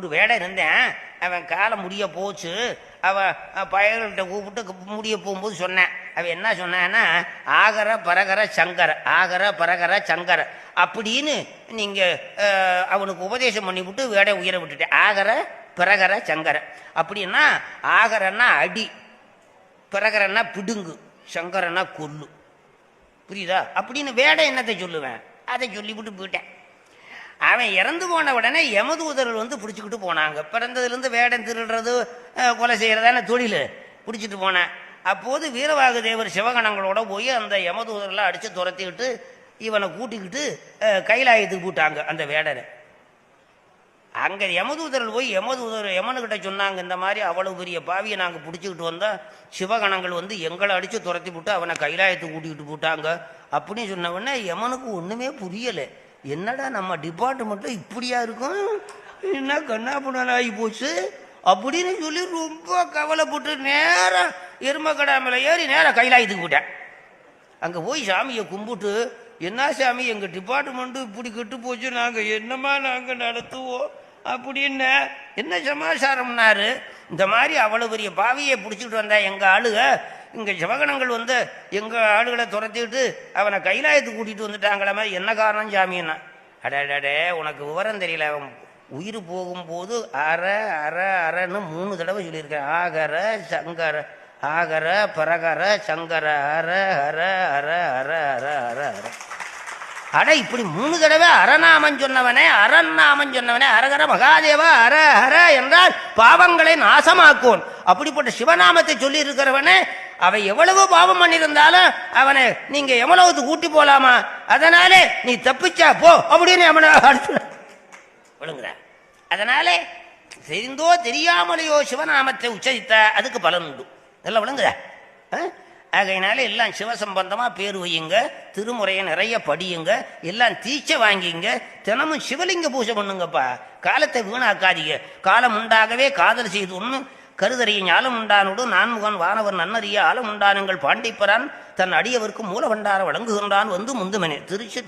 ஒரு வேடை இருந்தேன். அவன் காலை முடிய போச்சு. அவன் பயல்கிட்ட கூப்பிட்டு முடிய போகும்போது சொன்னேன். அவன் என்ன சொன்னான்னா ஆகர பரகர சங்கர ஆகர பரகர சங்கர. அப்படின்னு நீங்கள் அவனுக்கு உபதேசம் பண்ணிவிட்டு வேடை உயர விட்டுட்டேன். ஆகர பிறகர சங்கர. அப்படின்னா ஆகரன்னா அடி பிறகரன்னா பிடுங்கு சங்கரன்னா கொல்லு. புரியுதா? அப்படின்னு வேடை என்னத்தை சொல்லுவேன்? அதை சொல்லிவிட்டு போயிட்டேன். அவன் இறந்து போன உடனே யமதூதர்கள் வந்து பிடிச்சிக்கிட்டு போனாங்க. பிறந்ததுலேருந்து வேடம் திருடுறது கொலை செய்கிறதான தொழில். பிடிச்சிட்டு போனேன். அப்போது வீரவாகு தேவர் சிவகணங்களோட போய் அந்த யமதூதர்களை அடித்து துரத்திக்கிட்டு இவனை கூட்டிக்கிட்டு கைலாயத்துக்கு கூட்டாங்க அந்த வேடனை. அங்கே யமதூதர்கள் போய் யமதூதர் யமனுக்கிட்ட சொன்னாங்க இந்த மாதிரி அவ்வளோ பெரிய பாவியை நாங்கள் பிடிச்சிக்கிட்டு வந்தோம் சிவகணங்கள் வந்து எங்களை அடித்து துரத்தி விட்டு அவனை கைலாயத்துக்கு கூட்டிக்கிட்டு போட்டாங்க அப்படின்னு சொன்ன உடனே யமனுக்கு ஒன்றுமே புரியலை. என்னடா நம்ம டிபார்ட்மெண்ட்டில் இப்படியா இருக்கும்? என்ன கண்ணா புண்ணாகி போச்சு? அப்படின்னு சொல்லி ரொம்ப கவலைப்பட்டு நேரம் எருமக்கடா மேலே ஏறி நேரம் கைலாயத்துக்கு போட்டேன் அங்கே போய் சாமியை கும்பிட்டு என்ன சாமி எங்கள் டிபார்ட்மெண்ட்டு இப்படி கெட்டு போச்சு நாங்கள் என்னமா நாங்கள் நடத்துவோம்? அப்படின்னு என்ன சமாச்சாரம்னாரு. இந்த மாதிரி அவ்வளோ பெரிய பாவியை பிடிச்சிட்டு வந்தா எங்கள் ஆளுக இங்கே சிவகணங்கள் வந்து எங்கள் ஆடுகளை துரத்திட்டு அவனை கைலாயத்துக்கு கூட்டிகிட்டு வந்துட்டாங்களாமே என்ன காரணம் ஜாமீனா அடடடே உனக்கு விவரம் தெரியல. அவன் உயிர் போகும்போது அற அற அறன்னு மூணு தடவை சொல்லியிருக்கேன். ஆகர சங்கர ஆகர பரகர சங்கர அற அற அற அற அற அற அற அட இப்படி மூணு தடவை அறநாமன் சொன்னவனே அறநாமன் சொன்னவனே அரகர மகாதேவா அர ஹர என்றால் பாவங்களை நாசமாக்குவோன். அப்படிப்பட்ட சிவநாமத்தை சொல்லி இருக்கிறவனே அவன் எவ்வளவு பாவம் பண்ணியிருந்தாலும் அவனை நீங்க எவ்வளவு கூட்டி போலாமா? அதனாலே நீ தப்பிச்சா போ அப்படின்னு அவனை அடிச்சு விழுங்குற. தெரிந்தோ தெரியாமலையோ சிவநாமத்தை உச்சரித்த அதுக்கு பலன் உண்டு. நல்லா விழுங்குற. ஆகையினால எல்லாம் சிவசம்பந்தமாக பேர் வையுங்க திருமுறையை நிறைய படியுங்க எல்லாம் தீச்சை வாங்கிங்க தினமும் சிவலிங்க பூஜை பண்ணுங்கப்பா. காலத்தை வீணாக்காதீங்க. காலம் உண்டாகவே காதல் செய்து ஒன்று கருதறிய ஞாலம் உண்டானோடு நான்முகன் வானவர் நன்னறிய ஆலம் உண்டானுங்கள் பாண்டிப்பரான் தன் அடியவர்க்கு மூலவண்டார வழங்குகின்றான் வந்து முந்துமனே. திருச்சி